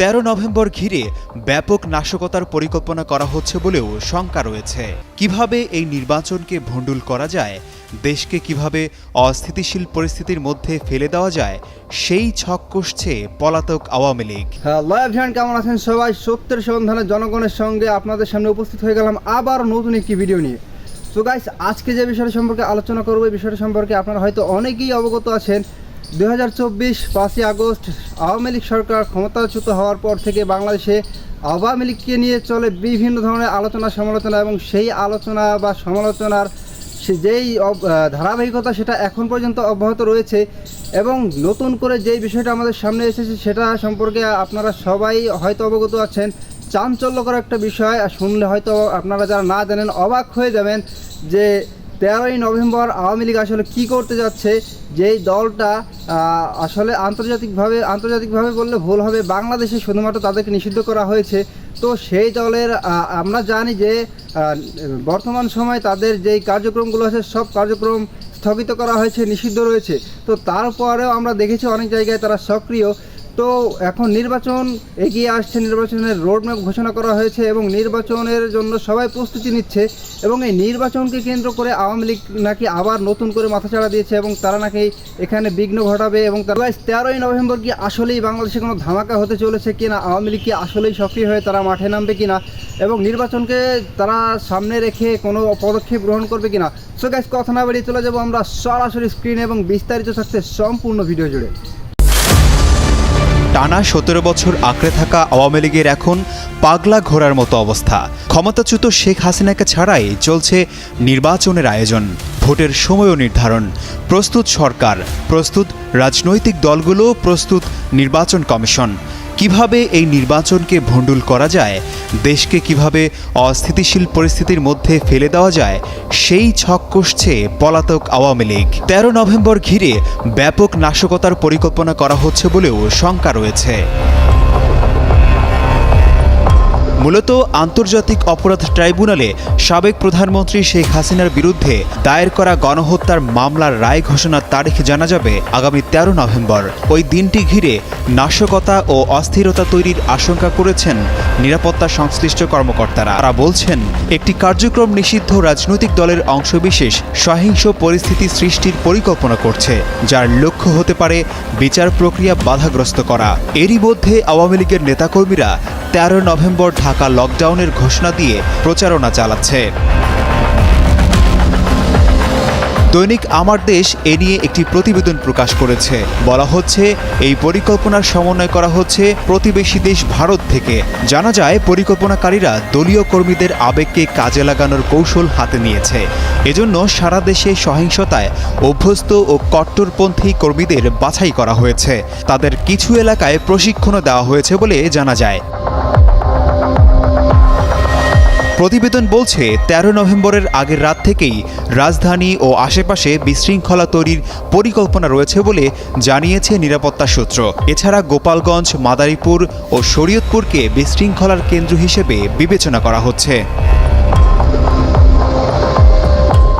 তেরো নভেম্বর ঘিরে ব্যাপক নাশকতার পরিকল্পনা করা হচ্ছে বলেও শঙ্কা রয়েছে। কীভাবে এই নির্বাচনকে ভণ্ডুল করা যায়, দেশকে কীভাবে অস্থিতিশীল পরিস্থিতির মধ্যে ফেলে দেওয়া যায়, সেই ছক কষছে পলাতক আওয়ামী লীগ। হ্যালো এভরিওয়ান কেমন আছেন সবাই? সত্যের সন্ধানে জনগণের সঙ্গে আপনাদের সামনে উপস্থিত হয়ে গেলাম আবার নতুন একটি ভিডিও নিয়ে। সো গাইস আজকে যে বিষয়টা সম্পর্কে আলোচনা করব, এই বিষয়টা সম্পর্কে আপনারা হয়তো অনেকেই অবগত আছেন। দু হাজার চব্বিশ পাঁচই আগস্ট আওয়ামী লীগ সরকার ক্ষমতাচ্যুত হওয়ার পর থেকে বাংলাদেশে আওয়ামী লীগকে নিয়ে চলে বিভিন্ন ধরনের আলোচনা সমালোচনা এবং সেই আলোচনা বা সমালোচনার যেই ধারাবাহিকতা সেটা এখন পর্যন্ত অব্যাহত রয়েছে এবং নতুন করে যেই বিষয়টা আমাদের সামনে এসেছে সেটা সম্পর্কে আপনারা সবাই হয়তো অবগত আছেন। চাঞ্চল্যকর একটা বিষয় শুনলে হয়তো আপনারা যারা না জানেন অবাক হয়ে যাবেন যে তেরোই নভেম্বর আওয়ামী লীগ আসলে কি করতে যাচ্ছে, যেই দলটা আসলে আন্তর্জাতিকভাবে আন্তর্জাতিকভাবে বললে ভুল হবে, বাংলাদেশে শুধুমাত্র তাদেরকে নিষিদ্ধ করা হয়েছে। তো সেই দলের আমরা জানি যে বর্তমান সময় তাদের যেই কার্যক্রমগুলো আছে, সব কার্যক্রম স্থগিত করা হয়েছে, নিষিদ্ধ রয়েছে। তো তারপরেও আমরা দেখেছি অনেক জায়গায় তারা সক্রিয়। তো এখন নির্বাচন এগিয়ে আসছে, নির্বাচনের রোডম্যাপ ঘোষণা করা হয়েছে এবং নির্বাচনের জন্য সবাই প্রস্তুতি নিচ্ছে এবং এই নির্বাচনকে কেন্দ্র করে আওয়ামী লীগ নাকি আবার নতুন করে মাথাচাড়া দিয়েছে এবং তারা নাকি এখানে বিঘ্ন ঘটাবে এবং তারা তেরোই নভেম্বর কি আসলেই বাংলাদেশে কোনো ধামাকা হতে চলেছে কিনা, আওয়ামী লীগ কি আসলেই সক্রিয় হয়ে তারা মাঠে নামবে কিনা এবং নির্বাচনকে তারা সামনে রেখে কোনো পদক্ষেপ গ্রহণ করবে কিনা? সো গাইস কথা না বেরিয়ে চলে যাব আমরা সরাসরি স্ক্রিনে এবং বিস্তারিত থাকছে সম্পূর্ণ ভিডিও জুড়ে। টানা সতেরো বছর আঁকড়ে থাকা আওয়ামী লীগের এখন পাগলা ঘোরার মতো অবস্থা। ক্ষমতাচ্যুত শেখ হাসিনাকে ছাড়াই চলছে নির্বাচনের আয়োজন। ভোটের সময়ও নির্ধারণ। প্রস্তুত সরকার, প্রস্তুত রাজনৈতিক দলগুলো, প্রস্তুত নির্বাচন কমিশন। কীভাবে এই নির্বাচনকে ভণ্ডুল করা যায়, দেশকে কীভাবে অস্থিতিশীল পরিস্থিতির মধ্যে ফেলে দেওয়া যায়, সেই ছক কষছে পলাতক আওয়ামী লীগ। তেরো নভেম্বর ঘিরে ব্যাপক নাশকতার পরিকল্পনা করা হচ্ছে বলেও শঙ্কা রয়েছে। মূলত আন্তর্জাতিক অপরাধ ট্রাইব্যুনালে সাবেক প্রধানমন্ত্রী শেখ হাসিনার বিরুদ্ধে দায়ের করা গণহত্যার মামলার রায় ঘোষণার তারিখ জানা যাবে আগামী তেরো নভেম্বর। ওই দিনটি ঘিরে নাশকতা ও অস্থিরতা তৈরির আশঙ্কা করেছেন নিরাপত্তা সংশ্লিষ্ট কর্মকর্তারা। তারা বলছেন, একটি কার্যক্রম নিষিদ্ধ রাজনৈতিক দলের অংশবিশেষ সহিংস পরিস্থিতি সৃষ্টির পরিকল্পনা করছে, যার লক্ষ্য হতে পারে বিচার প্রক্রিয়া বাধাগ্রস্ত করা। এরই মধ্যে আওয়ামী লীগের নেতাকর্মীরা তেরো নভেম্বর ঢাকা লকডাউনের ঘোষণা দিয়ে প্রচারণা চালাচ্ছে। দৈনিক আমার দেশ এ নিয়ে একটি প্রতিবেদন প্রকাশ করেছে। বলা হচ্ছে, এই পরিকল্পনার সমন্বয় করা হচ্ছে প্রতিবেশী দেশ ভারত থেকে। জানা যায়, পরিকল্পনাকারীরা দলীয় কর্মীদের আবেগকে কাজে লাগানোর কৌশল হাতে নিয়েছে। এজন্য সারা দেশে সহিংসতায় অভ্যস্ত ও কট্টরপন্থী কর্মীদের বাছাই করা হয়েছে। তাদের কিছু এলাকায় প্রশিক্ষণও দেওয়া হয়েছে বলে জানা যায়। প্রতিবেদন বলছে, তেরো নভেম্বরের আগের রাত থেকেই রাজধানী ও আশেপাশে বিশৃঙ্খলা তৈরির পরিকল্পনা রয়েছে বলে জানিয়েছে নিরাপত্তা সূত্র। এছাড়া গোপালগঞ্জ, মাদারীপুর ও শরীয়তপুরকে বিশৃঙ্খলার কেন্দ্র হিসেবে বিবেচনা করা হচ্ছে।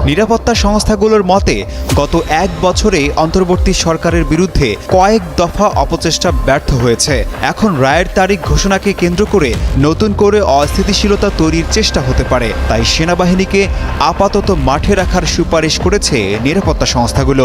নিরাপত্তা সংস্থাগুলোর মতে, গত এক বছরে অন্তর্বর্তী সরকারের বিরুদ্ধে কয়েক দফা অপচেষ্টা ব্যর্থ হয়েছে। এখন রায়ের তারিখ ঘোষণাকে কেন্দ্র করে নতুন করে অস্থিতিশীলতা তৈরির চেষ্টা হতে পারে। তাই সেনাবাহিনীকে আপাতত মাঠে রাখার সুপারিশ করেছে নিরাপত্তা সংস্থাগুলো।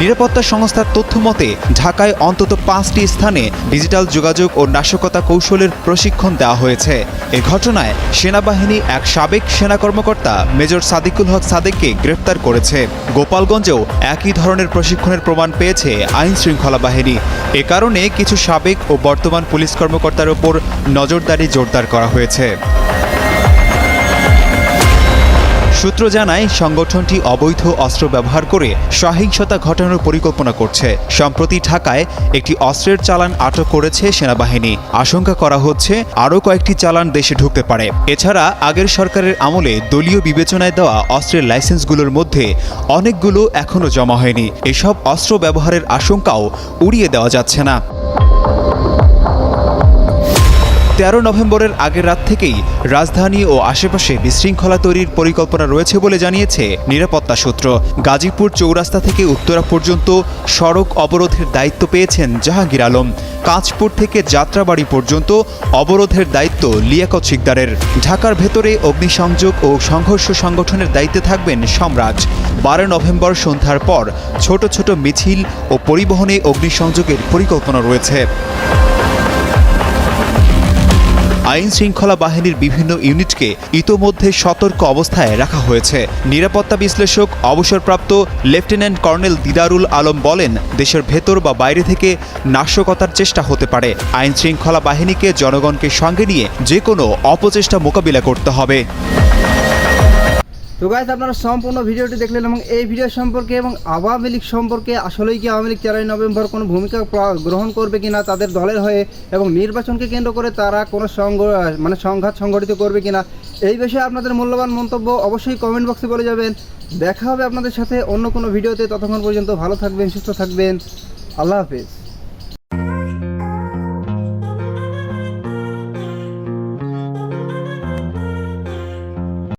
নিরাপত্তা সংস্থার তথ্য মতে, ঢাকায় অন্তত পাঁচটি স্থানে ডিজিটাল যোগাযোগ ও নাশকতা কৌশলের প্রশিক্ষণ দেওয়া হয়েছে। এ ঘটনায় সেনাবাহিনী এক সাবেক সেনা কর্মকর্তা মেজর সাদিকুল হক সাদেককে গ্রেফতার করেছে। গোপালগঞ্জেও একই ধরনের প্রশিক্ষণের প্রমাণ পেয়েছে আইন শৃঙ্খলা বাহিনী। এ কারণে কিছু সাবেক ও বর্তমান পুলিশ কর্মকর্তার ওপর নজরদারি জোরদার করা হয়েছে। সূত্র জানায়, সংগঠনটি অবৈধ অস্ত্র ব্যবহার করে সহিংসতা ঘটানোর পরিকল্পনা করছে। সম্প্রতি ঢাকায় একটি অস্ত্রের চালান আটক করেছে সেনাবাহিনী। আশঙ্কা করা হচ্ছে, আরও কয়েকটি চালান দেশে ঢুকতে পারে। এছাড়া, আগের সরকারের আমলে দলীয় বিবেচনায় দেওয়া অস্ত্রের লাইসেন্সগুলোর মধ্যে অনেকগুলো এখনও জমা হয়নি। এসব অস্ত্র ব্যবহারের আশঙ্কাও উড়িয়ে দেওয়া যাচ্ছে না। তেরো নভেম্বরের আগের রাত থেকেই রাজধানী ও আশেপাশে বিশৃঙ্খলা তৈরির পরিকল্পনা রয়েছে বলে জানিয়েছে নিরাপত্তা সূত্র। গাজীপুর চৌরাস্তা থেকে উত্তরা পর্যন্ত সড়ক অবরোধের দায়িত্ব পেয়েছেন জাহাঙ্গীর আলম। কাঁচপুর থেকে যাত্রাবাড়ি পর্যন্ত অবরোধের দায়িত্ব লিয়াকত শিকদারের। ঢাকার ভেতরে অগ্নিসংযোগ ও সংঘর্ষ সংগঠনের দায়িত্বে থাকবেন সম্রাজ। বারো নভেম্বর সন্ধ্যার পর ছোট ছোট মিছিল ও পরিবহনে অগ্নিসংযোগের পরিকল্পনা রয়েছে। আইন শৃঙ্খলা বাহিনীর বিভিন্ন ইউনিটকে ইতোমধ্যে সতর্ক অবস্থায় রাখা হয়েছে। নিরাপত্তা বিশ্লেষক, অবসরপ্রাপ্ত লেফটেন্যান্ট কর্নেল দিদারুল আলম বলেন, দেশের ভেতর বা বাইরে থেকে নাশকতার চেষ্টা হতে পারে। আইন শৃঙ্খলা বাহিনীকে জনগণকে সঙ্গে নিয়ে যে কোনো অপচেষ্টা মোকাবিলা করতে হবে। তো গাইজ আপনারা সম্পূর্ণ ভিডিওটি দেখলেন এবং এই ভিডিও সম্পর্কে এবং আওয়ামী লীগ সম্পর্কে আসলেই কি আওয়ামী লীগ তেরোই নভেম্বর কোনো ভূমিকা গ্রহণ করবে কিনা, তাদের দলের হয়ে এবং নির্বাচনকে কেন্দ্র করে তারা কোনো সংঘ মানে সংঘাত সংগঠিত করবে কিনা, এই বিষয়ে আপনাদের মূল্যবান মন্তব্য অবশ্যই কমেন্ট বক্সে বলে যাবেন। দেখা হবে আপনাদের সাথে অন্য কোনো ভিডিওতে, ততক্ষণ পর্যন্ত ভালো থাকবেন, সুস্থ থাকবেন। আল্লাহ হাফেজ।